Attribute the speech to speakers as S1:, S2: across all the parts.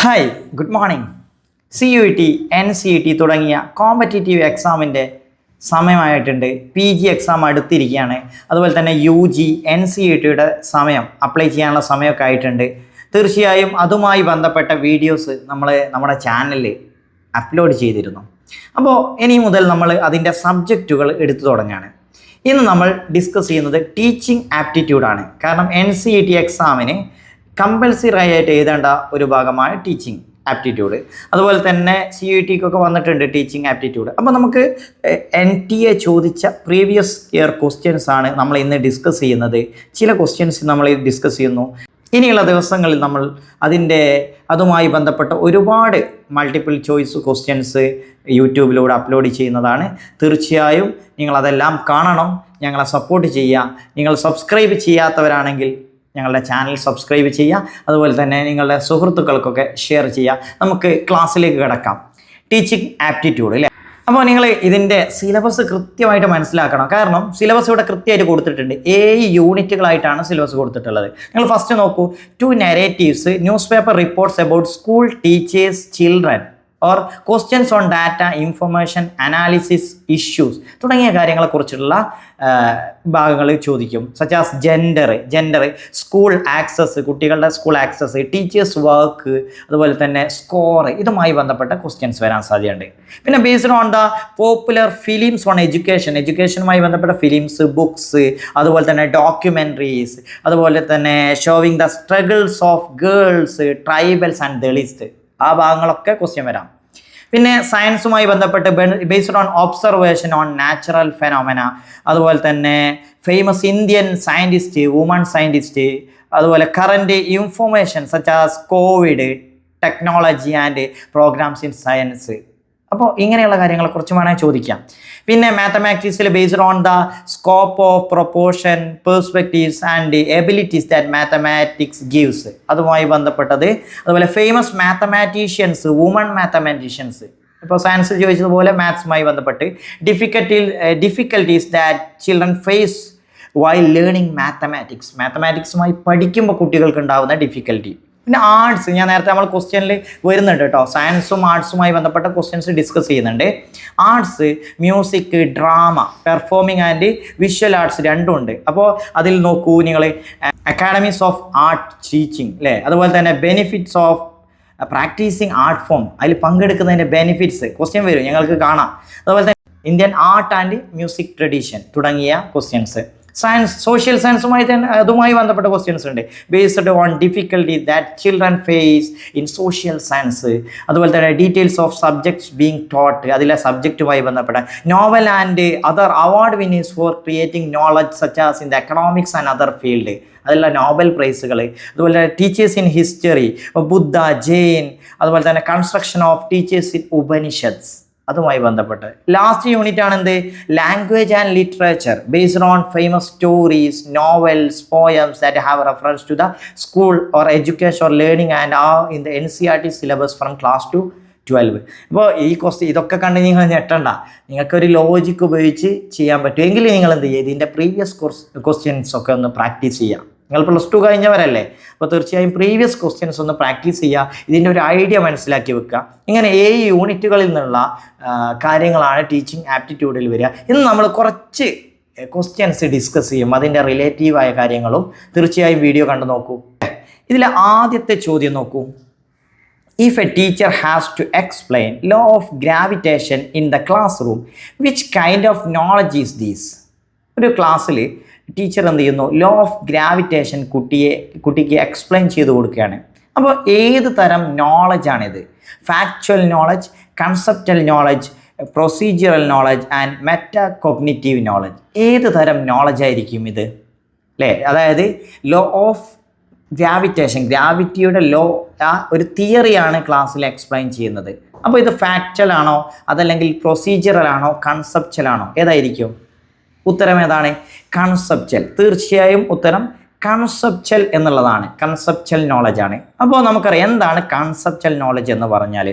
S1: Hi good morning C U T N C T തുടങ്ങിയ competitive എക്സാമിന്റെ സമയമായിട്ടുണ്ട്. P G exam അടുത്തിരിക്കുകയാണ്. അതുപോലെ തന്നെ U G N C E ടിയുടെ സമയം അപ്ലൈ ചെയ്യാനുള്ള സമയമൊക്കെ ആയിട്ടുണ്ട്. തീർച്ചയായും അതുമായി ബന്ധപ്പെട്ട വീഡിയോസ് നമ്മൾ നമ്മുടെ ചാനലിൽ അപ്ലോഡ് ചെയ്തിരുന്നു. അപ്പോൾ ഇനി മുതൽ നമ്മൾ അതിന്റെ സബ്ജക്റ്റുകൾ എടുത്തു തുടങ്ങുകയാണ് ഇന്ന് നമ്മൾ ഡിസ്കസ് ചെയ്യുന്നത് ടീച്ചിങ് ആപ്റ്റിറ്റ്യൂഡാണ് കാരണം എൻ സി ഇ ടി എക്സാമിന് കമ്പൽസറി ആയിട്ട് എഴുതേണ്ട ഒരു ഭാഗമാണ് ടീച്ചിങ് ആപ്റ്റിറ്റ്യൂഡ് അതുപോലെ തന്നെ സി യു ടിക്കൊക്കെ വന്നിട്ടുണ്ട് ടീച്ചിങ് ആപ്റ്റിറ്റ്യൂഡ് അപ്പോൾ നമുക്ക് എൻ ടി എ ചോദിച്ച പ്രീവിയസ് ഇയർ ക്വസ്റ്റ്യൻസ് ആണ് നമ്മൾ ഇന്ന് ഡിസ്കസ് ചെയ്യുന്നത്. ചില ക്വസ്റ്റ്യൻസ് നമ്മൾ ഡിസ്കസ് ചെയ്യുന്നു. ഇനിയുള്ള ദിവസങ്ങളിൽ നമ്മൾ അതിന്റെ അതുമായി ബന്ധപ്പെട്ട ഒരുപാട് മൾട്ടിപ്പിൾ ചോയ്സ് ക്വസ്റ്റ്യൻസ് യൂട്യൂബിലൂടെ അപ്ലോഡ് ചെയ്യുന്നതാണ്. തീർച്ചയായും നിങ്ങളതെല്ലാം കാണണം. ഞങ്ങളെ സപ്പോർട്ട് ചെയ്യുക. നിങ്ങൾ സബ്സ്ക്രൈബ് ചെയ്യാത്തവരാണെങ്കിൽ ഞങ്ങളുടെ ചാനൽ സബ്സ്ക്രൈബ് ചെയ്യുക. അതുപോലെ തന്നെ നിങ്ങളുടെ സുഹൃത്തുക്കൾക്കൊക്കെ ഷെയർ ചെയ്യുക. നമുക്ക് ക്ലാസ്സിലേക്ക് കിടക്കാം. ടീച്ചിങ് ആപ്റ്റിറ്റ്യൂഡ് അല്ലേ അപ്പോൾ നിങ്ങൾ ഇതിന്റെ സിലബസ് കൃത്യമായിട്ട് മനസ്സിലാക്കണം. കാരണം സിലബസ് ഇവിടെ കൃത്യമായിട്ട് കൊടുത്തിട്ടുണ്ട്. ഏഴ് യൂണിറ്റുകളായിട്ടാണ് സിലബസ് കൊടുത്തിട്ടുള്ളത്. നിങ്ങൾ ഫസ്റ്റ് നോക്കൂ. Two narratives newspaper reports about school teachers children or questions on data information analysis issues തുടങ്ങിയ കാര്യങ്ങളെക്കുറിച്ചുള്ള ഭാഗങ്ങൾ ചോദിക്കും. Such as gender gender school access കുട്ടികളുടെ സ്കൂൾ ആക്സസ് ടീച്ചേഴ്സ് വർക്ക് അതുപോലെ തന്നെ സ്കോർ ഇതുമായി ബന്ധപ്പെട്ട ക്വസ്റ്റ്യൻസ് വരാൻ സാധ്യതയുണ്ട്. പിന്നെ based on the popular films on education എഡ്യൂക്കേഷനുമായി ബന്ധപ്പെട്ട ഫിലിംസ് ബുക്സ് അതുപോലെ തന്നെ ഡോക്യുമെന്ററീസ് അതുപോലെ തന്നെ showing the struggles of girls tribals and Dalits ആ ഭാഗങ്ങളൊക്കെ ക്വസ്റ്റ്യൻ വരാം. പിന്നെ സയൻസുമായി ബന്ധപ്പെട്ട് based on observation on natural phenomena അതുപോലെ തന്നെ famous Indian scientist woman scientist അതുപോലെ current information such as Covid technology and programs in science അപ്പോൾ ഇങ്ങനെയുള്ള കാര്യങ്ങളെക്കുറിച്ച് വേണമെങ്കിൽ ചോദിക്കാം. പിന്നെ മാത്തമാറ്റിക്സിൽ based on the scope of proportion perspectives and abilities that mathematics gives അതുമായി ബന്ധപ്പെട്ടത് അതുപോലെ ഫേമസ് മാത്തമാറ്റീഷ്യൻസ് വുമൺ മാത്തമാറ്റീഷ്യൻസ് ഇപ്പോൾ സയൻസ് ചോദിച്ചതുപോലെ മാത്സുമായി ബന്ധപ്പെട്ട് difficulty difficulties that children face while learning mathematics മാത്തമാറ്റിക്സുമായി പഠിക്കുമ്പോൾ കുട്ടികൾക്ക് ഉണ്ടാകുന്ന ഡിഫിക്കൽട്ടി പിന്നെ ആർട്സ് ഞാൻ നേരത്തെ നമ്മൾ ക്വസ്റ്റ്യനിൽ വരുന്നുണ്ട് കേട്ടോ സയൻസും ആർട്സുമായി ബന്ധപ്പെട്ട ക്വസ്റ്റ്യൻസ് ഡിസ്കസ് ചെയ്യുന്നുണ്ട്. Arts music drama performing and visual arts രണ്ടും ഉണ്ട്. അപ്പോൾ അതിൽ നോക്കൂ നിങ്ങൾ അക്കാഡമീസ് ഓഫ് ആർട്ട് ടീച്ചിങ് അല്ലേ അതുപോലെ തന്നെ benefits of practising art form അതിൽ പങ്കെടുക്കുന്നതിന്റെ ബെനിഫിറ്റ്സ് ക്വസ്റ്റ്യൻ വരും. ഞങ്ങൾക്ക് കാണാം. അതുപോലെ തന്നെ Indian art and music tradition തുടങ്ങിയ ക്വസ്റ്റ്യൻസ് സയൻസ് സോഷ്യൽ സയൻസുമായി തന്നെ അതുമായി ബന്ധപ്പെട്ട ക്വസ്റ്റ്യൻസ് ഉണ്ട്. Based on difficulty that children face in social science അതുപോലെ തന്നെ details of subjects being taught അതിലെ സബ്ജക്റ്റുമായി ബന്ധപ്പെട്ട Nobel and other award winners for creating knowledge such as in the economics and other field അതെല്ലാം Nobel പ്രൈസുകൾ അതുപോലെ teachers in history Buddha Jain അതുപോലെ തന്നെ construction of teachers in Upanishads അതുമായി ബന്ധപ്പെട്ട്. Last unit ആണ് എന്ത് language and literature based on famous stories novels poems that have reference to the school or education or learning and ah in the N C R T syllabus from class to twelve അപ്പോൾ ഈ question ഇതൊക്കെ കണ്ട് നിങ്ങൾ ഞെട്ടണ്ട. നിങ്ങൾക്കൊരു logic ഉപയോഗിച്ച് ചെയ്യാൻ പറ്റുമെങ്കിൽ നിങ്ങൾ എന്ത് ചെയ്യുക? ഇതിന്റെ പ്രീവിയസ് ക്വസ്റ്റ്യൻസ് ഒക്കെ ഒന്ന് പ്രാക്ടീസ് ചെയ്യാം നിങ്ങൾ പ്ലസ് ടു കഴിഞ്ഞവരല്ലേ? അപ്പോൾ തീർച്ചയായും പ്രീവിയസ് ക്വസ്റ്റ്യൻസ് ഒന്ന് പ്രാക്ടീസ് ചെയ്യുക ഇതിന്റെ ഒരു ഐഡിയ മനസ്സിലാക്കി വെക്കുക. ഇങ്ങനെ ഏഴ് യൂണിറ്റുകളിൽ നിന്നുള്ള കാര്യങ്ങളാണ് ടീച്ചിങ് ആപ്റ്റിറ്റ്യൂഡിൽ വരിക. ഇന്ന് നമ്മൾ കുറച്ച് ക്വസ്റ്റ്യൻസ് ഡിസ്കസ് ചെയ്യും. അതിന്റെ റിലേറ്റീവായ കാര്യങ്ങളും തീർച്ചയായും വീഡിയോ കണ്ടു നോക്കൂ. ഇതിൽ ആദ്യത്തെ ചോദ്യം നോക്കൂ. If a teacher has to explain law of gravitation in the classroom which kind of knowledge is these ഒരു ക്ലാസ്സിൽ ടീച്ചർ എന്ത് ചെയ്യുന്നു? ലോ ഓഫ് ഗ്രാവിറ്റേഷൻ കുട്ടിയെ കുട്ടിക്ക് എക്സ്പ്ലെയിൻ ചെയ്ത് കൊടുക്കുകയാണ്. അപ്പോൾ ഏത് തരം നോളജാണിത് factual knowledge conceptual knowledge procedural knowledge and metacognitive knowledge ഏത് തരം നോളജ് ആയിരിക്കും ഇത്? അല്ലേ? അതായത് ലോ ഓഫ് ഗ്രാവിറ്റേഷൻ ഗ്രാവിറ്റിയുടെ ലോ ആ ഒരു തിയറിയാണ് ക്ലാസ്സിൽ എക്സ്പ്ലെയിൻ ചെയ്യുന്നത്. അപ്പോൾ ഇത് ഫാക്ച്വൽ ആണോ? അതല്ലെങ്കിൽ പ്രൊസീജിയറൽ ആണോ? കൺസെപ്റ്റൽ ആണോ? ഏതായിരിക്കും? ഉത്തരം ഏതാണ് കൺസെപ്റ്റൽ തീർച്ചയായും ഉത്തരം കൺസെപ്റ്റൽ എന്നുള്ളതാണ്. കൺസെപ്റ്റൽ നോളജ് ആണ്. അപ്പോൾ നമുക്കറിയാം എന്താണ് കൺസെപ്റ്റൽ നോളജ് എന്ന് പറഞ്ഞാൽ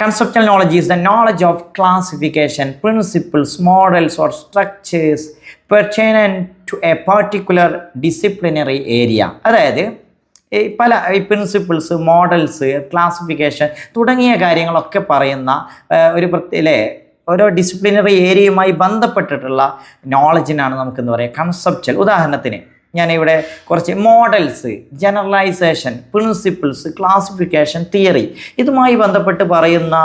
S1: conceptual knowledge is the knowledge of classification principles models or structures pertinent to a particular disciplinary area അതായത് പല ഈ പ്രിൻസിപ്പിൾസ് മോഡൽസ് ക്ലാസിഫിക്കേഷൻ തുടങ്ങിയ കാര്യങ്ങളൊക്കെ പറയുന്ന ഒരു പ്രത്യേക ഓരോ ഡിസിപ്ലിനറി ഏരിയയുമായി ബന്ധപ്പെട്ടിട്ടുള്ള നോളജിനാണ് നമുക്കെന്ന് പറയാം. കൺസെപ്റ്റൽ ഉദാഹരണത്തിന് ഞാനിവിടെ കുറച്ച് models generalisation principles classification theory ഇതുമായി ബന്ധപ്പെട്ട് പറയുന്ന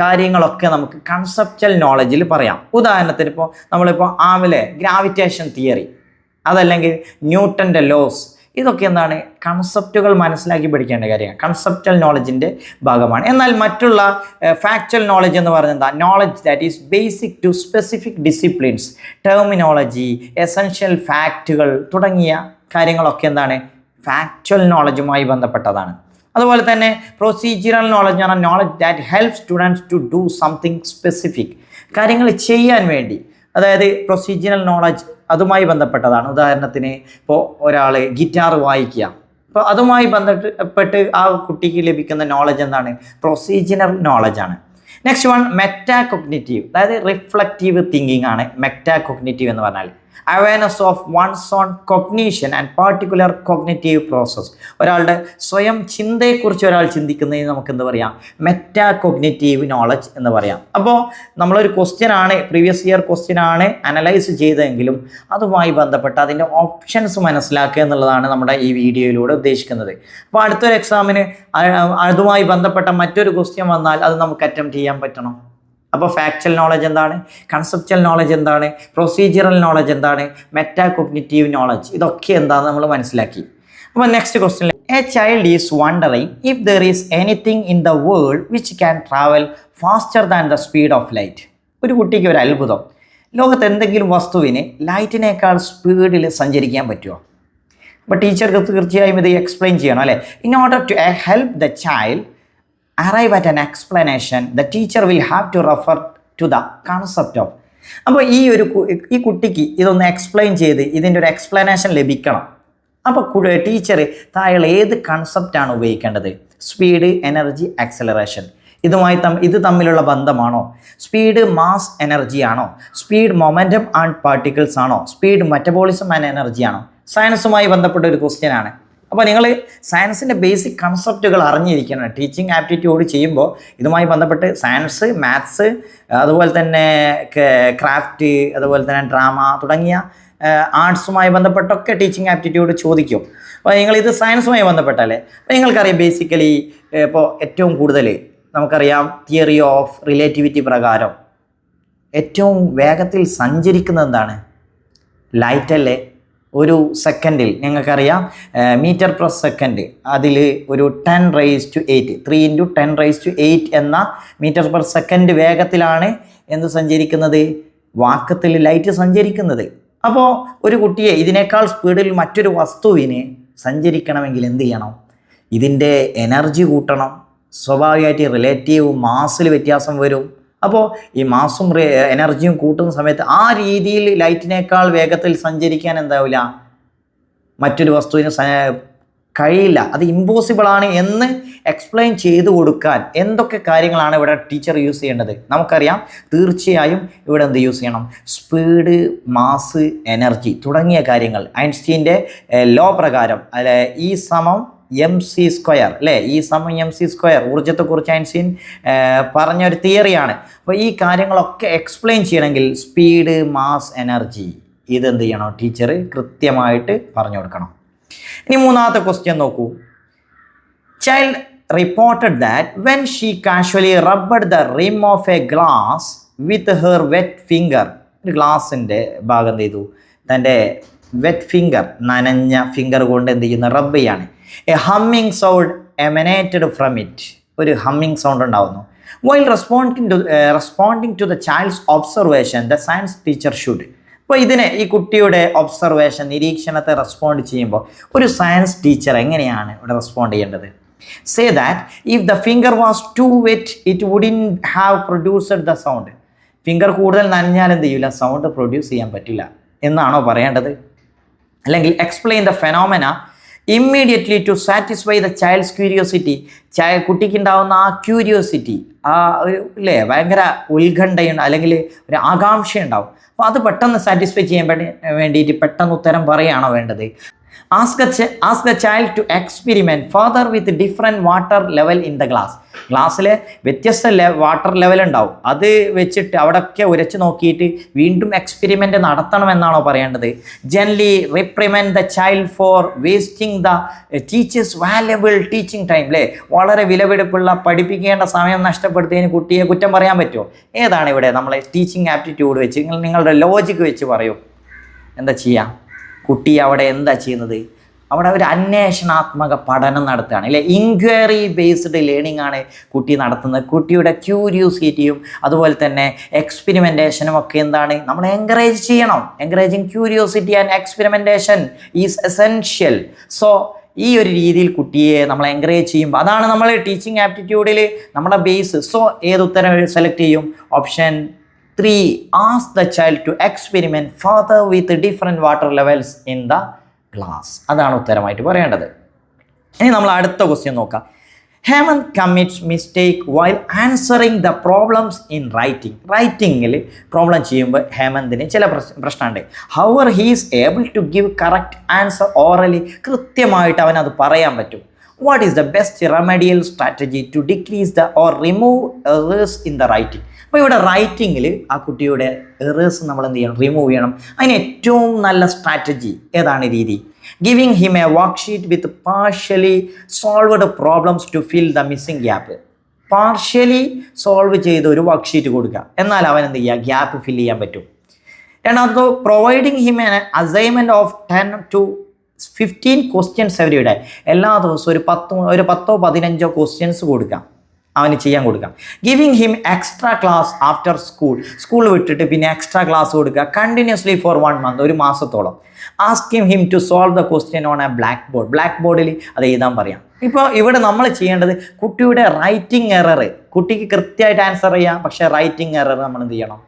S1: കാര്യങ്ങളൊക്കെ നമുക്ക് കൺസെപ്റ്റൽ നോളജിൽ പറയാം. ഉദാഹരണത്തിന് ഇപ്പോൾ നമ്മളിപ്പോൾ ആമിലെ ഗ്രാവിറ്റേഷൻ തിയറി അതല്ലെങ്കിൽ ന്യൂട്ടന്റെ ലോസ് ഇതൊക്കെ എന്താണ്? കൺസെപ്റ്റുകൾ മനസ്സിലാക്കി പഠിക്കേണ്ട കാര്യമാണ്. കൺസെപ്റ്റൽ നോളജിന്റെ ഭാഗമാണ്. എന്നാൽ മറ്റുള്ള ഫാക്ച്വൽ നോളജ് എന്ന് പറയുന്നത് എന്താ? Knowledge that is basic to specific disciplines terminology essential ഫാക്റ്റുകൾ തുടങ്ങിയ കാര്യങ്ങളൊക്കെ എന്താണ്? ഫാക്ച്വൽ നോളജുമായി ബന്ധപ്പെട്ടതാണ്. അതുപോലെ തന്നെ പ്രൊസീജിയറൽ നോളജ് എന്ന് പറഞ്ഞാൽ knowledge that help students to do something specific കാര്യങ്ങൾ ചെയ്യാൻ വേണ്ടി. അതായത് പ്രൊസീജിയറൽ നോളജ് അതുമായി ബന്ധപ്പെട്ടതാണ്. ഉദാഹരണത്തിന് ഇപ്പോൾ ഒരാൾ ഗിറ്റാർ വായിക്കുക. അപ്പോൾ അതുമായി ബന്ധപ്പെട്ട് ആ കുട്ടിക്ക് ലഭിക്കുന്ന നോളജ് എന്താണ്? പ്രൊസീജിയർ നോളജാണ് നെക്സ്റ്റ് വൺ മെറ്റാ കൊഗ്നേറ്റീവ് അതായത് റിഫ്ലക്റ്റീവ് തിങ്കിങ് ആണ്. മെറ്റാ കൊഗ്നേറ്റീവ് എന്ന് പറഞ്ഞാൽ awareness of one's own cognition and particular cognitive process ഒരാളുടെ സ്വയം ചിന്തയെക്കുറിച്ച് ഒരാൾ ചിന്തിക്കുന്നതിന് നമുക്ക് എന്ത് പറയാം? മെറ്റാ കൊഗ്നേറ്റീവ് നോളജ് എന്ന് പറയാം. അപ്പോൾ നമ്മളൊരു ക്വസ്റ്റ്യൻ ആണ് പ്രീവിയസ് ഇയർ ക്വസ്റ്റ്യൻ ആണ് അനലൈസ് ചെയ്തതെങ്കിലും അതുമായി ബന്ധപ്പെട്ട് അതിന്റെ ഓപ്ഷൻസ് മനസ്സിലാക്കുക എന്നുള്ളതാണ് നമ്മുടെ ഈ വീഡിയോയിലൂടെ ഉദ്ദേശിക്കുന്നത്. അപ്പോൾ അടുത്തൊരു എക്സാമിന് അതുമായി ബന്ധപ്പെട്ട മറ്റൊരു ക്വസ്റ്റ്യൻ വന്നാൽ അത് നമുക്ക് അറ്റംപ്റ്റ് ചെയ്യാൻ പറ്റണം? അപ്പോൾ ഫാക്ച്വൽ നോളജ് എന്താണ്? കൺസെപ്ച്വൽ നോളജ് എന്താണ്? പ്രൊസീജിയറൽ നോളജ് എന്താണ്? മെറ്റാ കൊഗ്നിറ്റീവ് നോളജ് ഇതൊക്കെ എന്താണെന്ന് നമ്മൾ മനസ്സിലാക്കി. അപ്പോൾ next question a child is wondering if there is anything in the world which can travel faster than the speed of light ഒരു കുട്ടിക്ക് ഒരു അത്ഭുതം. ലോകത്ത് എന്തെങ്കിലും വസ്തുവിന് ലൈറ്റിനേക്കാൾ സ്പീഡിൽ സഞ്ചരിക്കാൻ പറ്റുമോ അപ്പോൾ ടീച്ചർക്ക് തീർച്ചയായും ഇത് എക്സ്പ്ലെയിൻ ചെയ്യണം അല്ലേ? In order to help the child arrive at an explanation the teacher will have to refer to the concept of. അപ്പോൾ ഈ ഒരു ഈ കുട്ടിക്ക് ഇതൊന്ന് എക്സ്പ്ലെയിൻ ചെയ്ത് ഇതിന്റെ ഒരു എക്സ്പ്ലനേഷൻ ലഭിക്കണം. അപ്പോൾ ടീച്ചർ താഴെ ഏത് കൺസെപ്റ്റാണ് ഉപയോഗിക്കേണ്ടത്? സ്പീഡ് എനർജി ആക്സലറേഷൻ ഇതുമായി തം ഇത് തമ്മിലുള്ള ബന്ധമാണോ? സ്പീഡ് മാസ് എനർജി ആണോ? സ്പീഡ് മൊമെന്റം ആൻഡ് പാർട്ടിക്കിൾസ് ആണോ? സ്പീഡ് മെറ്റബോളിസം ആൻഡ് എനർജി ആണോ? സയൻസുമായി ബന്ധപ്പെട്ട ഒരു ക്വസ്റ്റ്യൻ ആണ്. അപ്പോൾ നിങ്ങൾ സയൻസിന്റെ ബേസിക് കൺസെപ്റ്റുകൾ അറിഞ്ഞിരിക്കണം. ടീച്ചിങ് ആപ്റ്റിറ്റ്യൂഡ് ചെയ്യുമ്പോൾ ഇതുമായി ബന്ധപ്പെട്ട് സയൻസ് മാത്സ് അതുപോലെ തന്നെ ക്രാഫ്റ്റ് അതുപോലെ തന്നെ ഡ്രാമ തുടങ്ങിയ ആർട്സുമായി ബന്ധപ്പെട്ടൊക്കെ ടീച്ചിങ് ആപ്റ്റിറ്റ്യൂഡ് ചോദിക്കും. അപ്പോൾ നിങ്ങളിത് സയൻസുമായി ബന്ധപ്പെട്ടല്ലേ? അപ്പോൾ നിങ്ങൾക്കറിയാം ബേസിക്കലി ഇപ്പോൾ ഏറ്റവും കൂടുതൽ നമുക്കറിയാം തിയറി ഓഫ് റിലേറ്റിവിറ്റി പ്രകാരം ഏറ്റവും വേഗത്തിൽ സഞ്ചരിക്കുന്നത് എന്താണ്? ലൈറ്റ് അല്ലേ? ഒരു സെക്കൻഡിൽ ഞങ്ങൾക്കറിയാം മീറ്റർ പെർ സെക്കൻഡ് അതിൽ ഒരു ten raise to eight three into ten raise to eight എന്ന മീറ്റർ പെർ സെക്കൻഡ് വേഗത്തിലാണ് എന്ത് സഞ്ചരിക്കുന്നത്? വാക്കത്തിൽ ലൈറ്റ് സഞ്ചരിക്കുന്നത്. അപ്പോൾ ഒരു കുട്ടിയെ ഇതിനേക്കാൾ സ്പീഡിൽ മറ്റൊരു വസ്തുവിന് സഞ്ചരിക്കണമെങ്കിൽ എന്ത് ചെയ്യണം? ഇതിന്റെ എനർജി കൂട്ടണം. സ്വാഭാവികമായിട്ട് റിലേറ്റീവ് മാസിൽ വ്യത്യാസം വരും. അപ്പോൾ ഈ മാസും എനർജിയും കൂട്ടുന്ന സമയത്ത് ആ രീതിയിൽ ലൈറ്റിനേക്കാൾ വേഗത്തിൽ സഞ്ചരിക്കാൻ എന്താവില്ല? മറ്റൊരു വസ്തുവിന് കഴിയില്ല. അത് ഇമ്പോസിബിളാണ് എന്ന് എക്സ്പ്ലെയിൻ ചെയ്തു കൊടുക്കാൻ എന്തൊക്കെ കാര്യങ്ങളാണ് ഇവിടെ ടീച്ചർ യൂസ് ചെയ്യേണ്ടത്? നമുക്കറിയാം തീർച്ചയായും ഇവിടെ എന്ത് യൂസ് ചെയ്യണം? സ്പീഡ് മാസ് എനർജി തുടങ്ങിയ കാര്യങ്ങൾ. ഐൻസ്റ്റീന്റെ ലോ പ്രകാരം അല്ലെ ഈ സമം എം സി സ്ക്വയർ അല്ലേ? ഈ സമം എം സി സ്ക്വയർ ഊർജത്തെക്കുറിച്ച് ഐൻസ്റ്റീൻ പറഞ്ഞ ഒരു തിയറിയാണ്. അപ്പോൾ ഈ കാര്യങ്ങളൊക്കെ എക്സ്പ്ലെയിൻ ചെയ്യണമെങ്കിൽ സ്പീഡ് മാസ് എനർജി ഇതെന്ത് ചെയ്യണം? ടീച്ചർ കൃത്യമായിട്ട് പറഞ്ഞു കൊടുക്കണം. ഇനി മൂന്നാമത്തെ ക്വസ്റ്റ്യൻ നോക്കൂ. Child reported that when she casually rubbed the rim of a glass with her wet finger ഒരു ഗ്ലാസിന്റെ ഭാഗം ചെയ്തു? തന്റെ വെറ്റ് ഫിംഗർ നനഞ്ഞ ഫിംഗർ കൊണ്ട് എന്ത് ചെയ്യുന്ന റബ്ബ് ചെയ്യാണ് a humming sound emanated from it ഒരു ഹമ്മിങ് സൗണ്ട് ഉണ്ടാവുന്നു. While responding to responding to the child's observation the science teacher should അപ്പോൾ ഇതിനെ ഈ കുട്ടിയുടെ ഒബ്സർവേഷൻ നിരീക്ഷണത്തെ റെസ്പോണ്ട് ചെയ്യുമ്പോൾ ഒരു സയൻസ് ടീച്ചർ എങ്ങനെയാണ് ഇവിടെ റെസ്പോണ്ട് ചെയ്യേണ്ടത്? Say that if the finger was too wet it wouldn't have produced the sound finger കൂടുതൽ നനഞ്ഞാൽ എന്ത് ചെയ്യില്ല സൗണ്ട് പ്രൊഡ്യൂസ് ചെയ്യാൻ പറ്റില്ല. എന്നാണോ പറയേണ്ടത്? അല്ലെങ്കിൽ explain the phenomena immediately to satisfy the child's curiosity ചൈ കുട്ടിക്ക് ഉണ്ടാവുന്ന ആ ക്യൂരിയോസിറ്റി ആ ഒരു ഇല്ലേ ഭയങ്കര ഉത്കണ്ഠയുണ്ട് അല്ലെങ്കിൽ ഒരു ആകാംക്ഷയുണ്ടാവും. അപ്പോൾ അത് പെട്ടെന്ന് സാറ്റിസ്ഫൈ ചെയ്യാൻ വേണ്ടി വേണ്ടിയിട്ട് പെട്ടെന്ന് ഉത്തരം പറയുകയാണോ വേണ്ടത്. Ask ask the child to experiment further with different water level in the glass ഗ്ലാസ്സിൽ വ്യത്യസ്ത വാട്ടർ ലെവൽ ഉണ്ടാവും. അത് വെച്ചിട്ട് അവിടെയൊക്കെ ഉരച്ച് നോക്കിയിട്ട് വീണ്ടും എക്സ്പെരിമെന്റ് നടത്തണമെന്നാണോ പറയേണ്ടത്? Gently reprimand the child for wasting the teacher's valuable teaching time അല്ലേ വളരെ വിലപിടിപ്പുള്ള പഠിപ്പിക്കേണ്ട സമയം നഷ്ടപ്പെടുത്തിയതിന് കുട്ടിയെ കുറ്റം പറയാൻ പറ്റുമോ? ഏതാണ് ഇവിടെ നമ്മളെ ടീച്ചിങ് ആപ്റ്റിറ്റ്യൂഡ് വെച്ച് നിങ്ങൾ നിങ്ങളുടെ ലോജിക്ക് വെച്ച് പറയൂ. എന്താ ചെയ്യുക കുട്ടി അവിടെ എന്താ ചെയ്യുന്നത്? അവിടെ ഒരു അന്വേഷണാത്മക പഠനം നടത്തുകയാണ്. അല്ലെ? ഇൻക്വയറി ബേസ്ഡ് ലേണിംഗ് ആണ് കുട്ടി നടത്തുന്നത്. കുട്ടിയുടെ ക്യൂരിയോസിറ്റിയും അതുപോലെ തന്നെ എക്സ്പെരിമെന്റേഷനും ഒക്കെ എന്താണ്? നമ്മൾ എൻകറേജ് ചെയ്യണം. Encouraging curiosity and experimentation is essential so ഈ ഒരു രീതിയിൽ കുട്ടിയെ നമ്മൾ എൻകറേജ് ചെയ്യുമ്പോൾ അതാണ് നമ്മൾ ടീച്ചിങ് ആപ്റ്റിറ്റ്യൂഡിൽ നമ്മുടെ ബേസ് സോ ഏത് ഉത്തരം സെലക്ട് ചെയ്യും? Option three ask the child to experiment further with different water levels in the glass അതാണ് ഉത്തരമായിട്ട് പറയേണ്ടത്. ഇനി നമ്മൾ അടുത്ത ക്വസ്റ്റ്യൻ നോക്കാം. Hemant commits mistake while answering the problems in writing റൈറ്റിങ്ങിൽ problem ചെയ്യുമ്പോൾ ഹേമന്തിന് ചില പ്രശ്ന പ്രശ്നമുണ്ട് however he's able to give correct answer orally കൃത്യമായിട്ട് അവൻ അത് പറയാൻ പറ്റും. What is the best remedial strategy to decrease the or remove errors in the writing അപ്പോൾ ഇവിടെ റൈറ്റിങ്ങിൽ ആ കുട്ടിയുടെ എറേഴ്സ് നമ്മൾ എന്ത് ചെയ്യണം. റിമൂവ് ചെയ്യണം അതിന് ഏറ്റവും നല്ല സ്ട്രാറ്റജി ഏതാണ് രീതി? Giving him a worksheet with partially solved problems to fill the missing gap partially solve ചെയ്ത് ഒരു വർക്ക് ഷീറ്റ് കൊടുക്കുക. എന്നാൽ അവൻ എന്ത് ചെയ്യുക? ഗ്യാപ്പ് ഫിൽ ചെയ്യാൻ പറ്റും. രണ്ടാമത്തത് providing him an assignment of ten to fifteen questions എവരിയുടെ എല്ലാ ദിവസവും ഒരു പത്ത് ഒരു പത്തോ പതിനഞ്ചോ ക്വസ്റ്റ്യൻസ് കൊടുക്കാം. അവന് ചെയ്യാൻ കൊടുക്കാം. Giving him extra class after school school വിട്ടിട്ട് പിന്നെ എക്സ്ട്രാ ക്ലാസ് കൊടുക്കുക. കണ്ടിന്യൂസ്ലി ഫോർ വൺ മന്ത് ഒരു മാസത്തോളം. Asking him to solve the question on a blackboard black ബോർഡിൽ അത് എഴുതാൻ പറയാം. ഇപ്പോൾ ഇവിടെ നമ്മൾ ചെയ്യേണ്ടത് കുട്ടിയുടെ റൈറ്റിംഗ് എറർ കുട്ടിക്ക് കൃത്യമായിട്ട് ആൻസർ ചെയ്യാം. പക്ഷേ റൈറ്റിംഗ് എറർ നമ്മൾ എന്ത് ചെയ്യണം?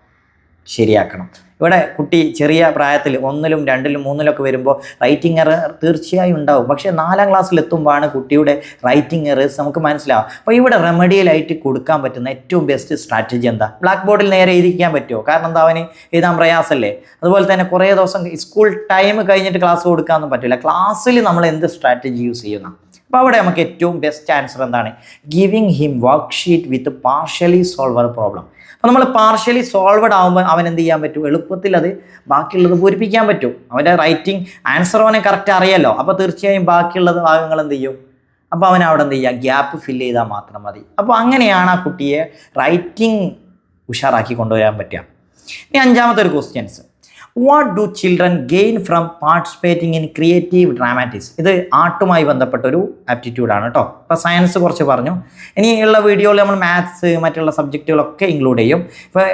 S1: ശരിയാക്കണം. ഇവിടെ കുട്ടി ചെറിയ പ്രായത്തിൽ ഒന്നിലും രണ്ടിലും മൂന്നിലൊക്കെ വരുമ്പോൾ റൈറ്റിംഗ് എറർ തീർച്ചയായും ഉണ്ടാവും. പക്ഷേ നാലാം ക്ലാസ്സിൽ എത്തുമ്പോഴാണ് കുട്ടിയുടെ റൈറ്റിംഗ് എറേഴ്സ് നമുക്ക് മനസ്സിലാവും അപ്പോൾ ഇവിടെ റെമഡിയലായിട്ട് കൊടുക്കാൻ പറ്റുന്ന ഏറ്റവും ബെസ്റ്റ് സ്ട്രാറ്റജി എന്താ? ബ്ലാക്ക് ബോർഡിൽ നേരെ ഇരിക്കാൻ പറ്റുമോ? കാരണം എന്താ അവന്? എഴുതാൻ പ്രയാസമല്ലേ? അതുപോലെ തന്നെ കുറേ ദിവസം സ്കൂൾ ടൈം കഴിഞ്ഞിട്ട് ക്ലാസ് കൊടുക്കാനൊന്നും പറ്റില്ല. ക്ലാസ്സിൽ നമ്മൾ എന്ത് സ്ട്രാറ്റജി യൂസ് ചെയ്യുന്ന? അപ്പോൾ അവിടെ നമുക്ക് ഏറ്റവും ബെസ്റ്റ് ആൻസർ എന്താണ്? Giving him worksheet with partially solver problem നമ്മൾ പാർഷ്യലി സോൾവഡ് ആകുമ്പോൾ അവൻ എന്ത് ചെയ്യാൻ പറ്റും? എളുപ്പത്തിൽ അത് ബാക്കിയുള്ളത് പൂരിപ്പിക്കാൻ പറ്റും. അവന്റെ റൈറ്റിംഗ് ആൻസർ അവനെ കറക്റ്റ് അറിയാലോ? അപ്പോൾ തീർച്ചയായും ബാക്കിയുള്ളത് ഭാഗങ്ങൾ എന്ത് ചെയ്യും? അപ്പോൾ അവൻ അവിടെ എന്ത് ചെയ്യുക ഗ്യാപ്പ് ഫില്ല് ചെയ്താൽ മാത്രം മതി. അപ്പോൾ അങ്ങനെയാണ് ആ കുട്ടിയെ റൈറ്റിംഗ് ഉഷാറാക്കി കൊണ്ടുവരാൻ പറ്റുക. ഇനി അഞ്ചാമത്തെ ഒരു questions what do children gain from participating in creative dramatics ഇത് ആർട്ടുമായി ബന്ധപ്പെട്ട ഒരു ആപ്റ്റിറ്റ്യൂഡാണ് കേട്ടോ ഇപ്പോൾ സയൻസ് കുറച്ച് പറഞ്ഞു. ഇനിയുള്ള വീഡിയോയിൽ നമ്മൾ മാത്സ് മറ്റുള്ള സബ്ജക്റ്റുകളൊക്കെ ഇൻക്ലൂഡ് ചെയ്യും. ഇപ്പോൾ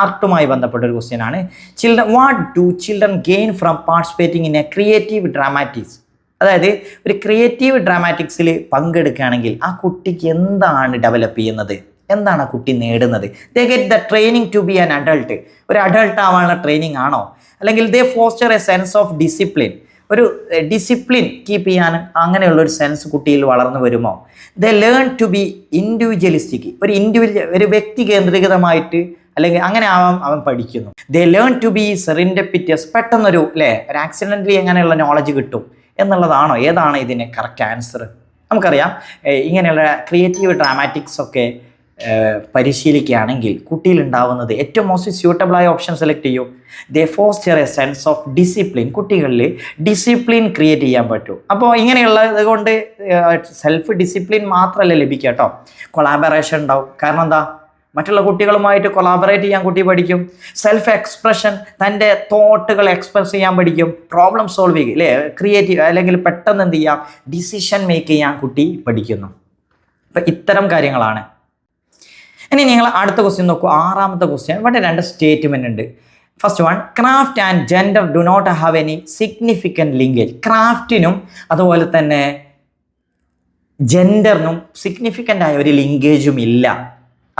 S1: ആർട്ടുമായി ബന്ധപ്പെട്ട ഒരു ക്വസ്റ്റ്യൻ ആണ്. Children what do children gain from participating in a creative dramatics അതായത് ഒരു ക്രിയേറ്റീവ് ഡ്രാമാറ്റിക്സിൽ പങ്കെടുക്കുകയാണെങ്കിൽ ആ കുട്ടിക്ക് എന്താണ് ഡെവലപ്പ് ചെയ്യുന്നത്? എന്താണ് ആ കുട്ടി നേടുന്നത്? They get the training to be an adult ഒരു അഡൾട്ട് ആവാനുള്ള ട്രെയിനിങ് ആണോ? അല്ലെങ്കിൽ they foster a sense of discipline ഒരു ഡിസിപ്ലിൻ കീപ്പ് ചെയ്യാൻ അങ്ങനെയുള്ള ഒരു സെൻസ് കുട്ടിയിൽ വളർന്നു വരുമോ? The learn to be individualistic ഒരു ഇൻഡിവിജ്വൽ ഒരു വ്യക്തി കേന്ദ്രീകൃതമായിട്ട് അല്ലെങ്കിൽ അങ്ങനെ ആവാം അവൻ പഠിക്കുന്നു. They learn to be serendipitous പെട്ടെന്നൊരു അല്ലേ ഒരു ആക്സിഡന്റലി എങ്ങനെയുള്ള നോളജ് കിട്ടും എന്നുള്ളതാണോ? ഏതാണ് ഇതിന് കറക്റ്റ് ആൻസർ നമുക്കറിയാം. ഇങ്ങനെയുള്ള ക്രിയേറ്റീവ് ഡ്രാമാറ്റിക്സ് ഒക്കെ പരിശീലിക്കുകയാണെങ്കിൽ കുട്ടിയിൽ ഉണ്ടാവുന്നത് ഏറ്റവും മോസ്റ്റ് സ്യൂട്ടബിൾ ആയ ഓപ്ഷൻ സെലക്ട് ചെയ്യൂ. They foster a sense of discipline കുട്ടികളിൽ ഡിസിപ്ലിൻ ക്രിയേറ്റ് ചെയ്യാൻ പറ്റും. അപ്പോൾ ഇങ്ങനെയുള്ളത് കൊണ്ട് സെൽഫ് ഡിസിപ്ലിൻ മാത്രമല്ല ലഭിക്കുക കേട്ടോ. കൊളാബറേഷൻ ഉണ്ടാവും. കാരണം എന്താ? മറ്റുള്ള കുട്ടികളുമായിട്ട് കൊളാബറേറ്റ് ചെയ്യാൻ കുട്ടി പഠിക്കും. സെൽഫ് എക്സ്പ്രഷൻ തന്റെ തോട്ടുകൾ എക്സ്പ്രസ് ചെയ്യാൻ പഠിക്കും. പ്രോബ്ലം സോൾവ് ചെയ്യുക അല്ലേ? ക്രിയേറ്റീവ് അല്ലെങ്കിൽ പെട്ടെന്ന് എന്ത് ചെയ്യാം? ഡിസിഷൻ മേക്ക് ചെയ്യാൻ കുട്ടി പഠിക്കുന്നു. അപ്പം ഇത്തരം കാര്യങ്ങളാണ്. ഇനി നിങ്ങൾ അടുത്ത ക്വസ്റ്റ്യൻ നോക്കൂ. ആറാമത്തെ ക്വസ്റ്റ്യൻ ഇവിടെ രണ്ട് സ്റ്റേറ്റ്മെന്റ് ഉണ്ട്. First one craft and gender do not have any significant linkage ക്രാഫ്റ്റിനും അതുപോലെ തന്നെ ജെൻഡറിനും സിഗ്നിഫിക്കന്റ് ആയ ഒരു ലിങ്കേജും ഇല്ല.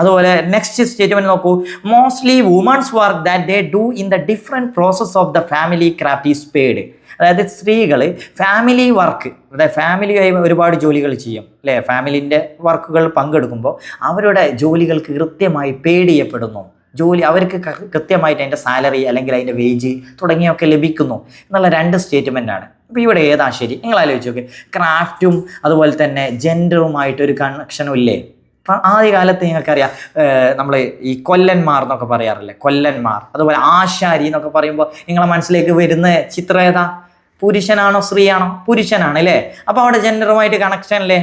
S1: അതുപോലെ നെക്സ്റ്റ് സ്റ്റേറ്റ്മെന്റ് നോക്കൂ. Mostly women's work that they do in the different process of the family craft is paid അതായത് സ്ത്രീകൾ ഫാമിലി വർക്ക് അതായത് ഫാമിലിയായി ഒരുപാട് ജോലികൾ ചെയ്യും അല്ലേ? ഫാമിലിന്റെ വർക്കുകൾ പങ്കെടുക്കുമ്പോൾ അവരുടെ ജോലികൾക്ക് കൃത്യമായി പെയ്ഡ് ചെയ്യപ്പെടുന്നു. ജോലി അവർക്ക് കൃത്യമായിട്ട് അതിന്റെ സാലറി അല്ലെങ്കിൽ അതിന്റെ വേജ് തുടങ്ങിയൊക്കെ ലഭിക്കുന്നു എന്നുള്ള രണ്ട് സ്റ്റേറ്റ്മെന്റ് ആണ്. അപ്പോൾ ഇവിടെ ഏതാ ശരി? നിങ്ങൾ ആലോചിച്ച് നോക്ക്. ക്രാഫ്റ്റും അതുപോലെ തന്നെ ജെൻഡറുമായിട്ട് ഒരു കണക്ഷനും ഇല്ലേ? ആദ്യകാലത്ത് നിങ്ങൾക്കറിയാം നമ്മൾ ഈ കൊല്ലന്മാർ എന്നൊക്കെ പറയാറില്ലേ? കൊല്ലന്മാർ. അതുപോലെ ആശാരി എന്നൊക്കെ പറയുമ്പോൾ നിങ്ങളെ മനസ്സിലേക്ക് വരുന്ന ചിത്രം ഏതാ? പുരുഷനാണോ സ്ത്രീയാണോ? പുരുഷനാണ് അല്ലേ? അപ്പോൾ അവിടെ ജെൻഡറുമായിട്ട് കണക്ഷൻ അല്ലേ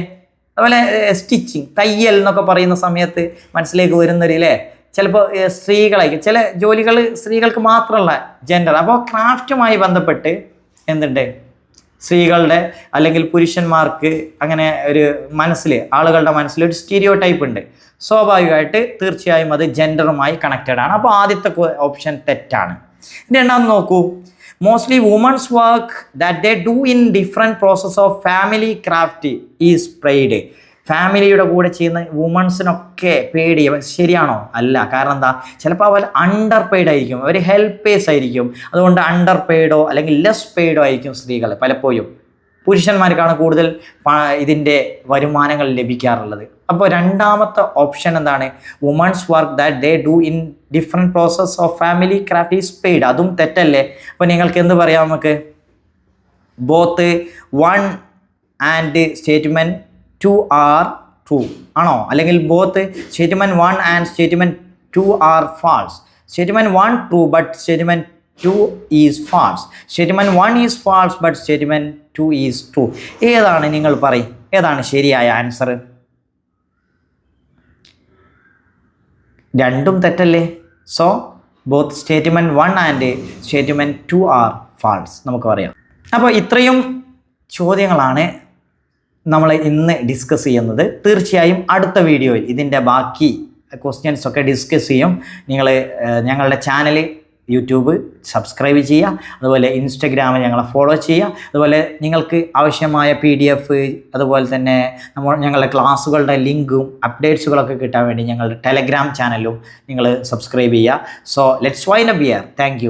S1: അതുപോലെ സ്റ്റിച്ചിങ് തയ്യൽ എന്നൊക്കെ പറയുന്ന സമയത്ത് മനസ്സിലേക്ക് വരുന്നൊരു അല്ലേ ചിലപ്പോൾ സ്ത്രീകളായിരിക്കും. ചില ജോലികൾ സ്ത്രീകൾക്ക് മാത്രമുള്ള ജെൻഡർ അപ്പോൾ ക്രാഫ്റ്റുമായി ബന്ധപ്പെട്ട് എന്തുണ്ട്? സ്ത്രീകളുടെ അല്ലെങ്കിൽ പുരുഷന്മാർക്ക് അങ്ങനെ ഒരു മനസ്സിൽ ആളുകളുടെ മനസ്സിൽ ഒരു സ്റ്റീരിയോ ടൈപ്പ് ഉണ്ട്. സ്വാഭാവികമായിട്ട് തീർച്ചയായും അത് ജെൻഡറുമായി കണക്റ്റഡ് ആണ്. അപ്പോൾ ആദ്യത്തെ ഓപ്ഷൻ തെറ്റാണ്. രണ്ടാമത് നോക്കൂ. Mostly women's work that they do in different process of family craft is pride ഫാമിലിയുടെ കൂടെ ചെയ്യുന്ന വുമൺസിനൊക്കെ പേടി. ശരിയാണോ? അല്ല. കാരണം എന്താ? ചിലപ്പോൾ അവർ അണ്ടർ പെയ്ഡ് ആയിരിക്കും. അവർ ഹെൽപ്പേഴ്സ് ആയിരിക്കും. അതുകൊണ്ട് അണ്ടർ പെയ്ഡോ അല്ലെങ്കിൽ ലെസ് പെയ്ഡോ ആയിരിക്കും സ്ത്രീകൾ പലപ്പോഴും. പുരുഷന്മാർക്കാണ് കൂടുതൽ ഇതിന്റെ വരുമാനങ്ങൾ ലഭിക്കാറുള്ളത്. അപ്പോൾ രണ്ടാമത്തെ ഓപ്ഷൻ എന്താണ്? Women's work that they do in different process of family craft is paid അതും തെറ്റല്ലേ? അപ്പോൾ നിങ്ങൾക്ക് എന്ത് പറയാം നമുക്ക്? Both one and statement two are true ആണോ? അല്ലെങ്കിൽ both statement one and statement two are false statement one true but statement two is false statement one is false but statement two is true ഏതാണ് നിങ്ങൾ പറയും? ഏതാണ് ശരിയായ answer രണ്ടും തെറ്റല്ലേ? So both statement one and statement two are false നമുക്ക് പറയാം. അപ്പോൾ ഇത്രയും ചോദ്യങ്ങളാണ് നമ്മൾ ഇന്ന് ഡിസ്കസ് ചെയ്യുന്നത് തീർച്ചയായും അടുത്ത വീഡിയോയിൽ ഇതിന്റെ ബാക്കി ക്വസ്റ്റ്യൻസ് ഒക്കെ ഡിസ്കസ് ചെയ്യും. നിങ്ങൾ ഞങ്ങളുടെ ചാനൽ യൂട്യൂബ് സബ്സ്ക്രൈബ് ചെയ്യുക. അതുപോലെ ഇൻസ്റ്റഗ്രാമിൽ ഞങ്ങളെ ഫോളോ ചെയ്യുക. അതുപോലെ നിങ്ങൾക്ക് ആവശ്യമായ പി ഡി എഫ് അതുപോലെ തന്നെ നമ്മൾ ഞങ്ങളുടെ ക്ലാസ്സുകളുടെ ലിങ്കും അപ്ഡേറ്റ്സുകളൊക്കെ കിട്ടാൻ വേണ്ടി ഞങ്ങളുടെ ടെലഗ്രാം ചാനലും നിങ്ങൾ സബ്സ്ക്രൈബ് ചെയ്യുക. So let's wine a beer thank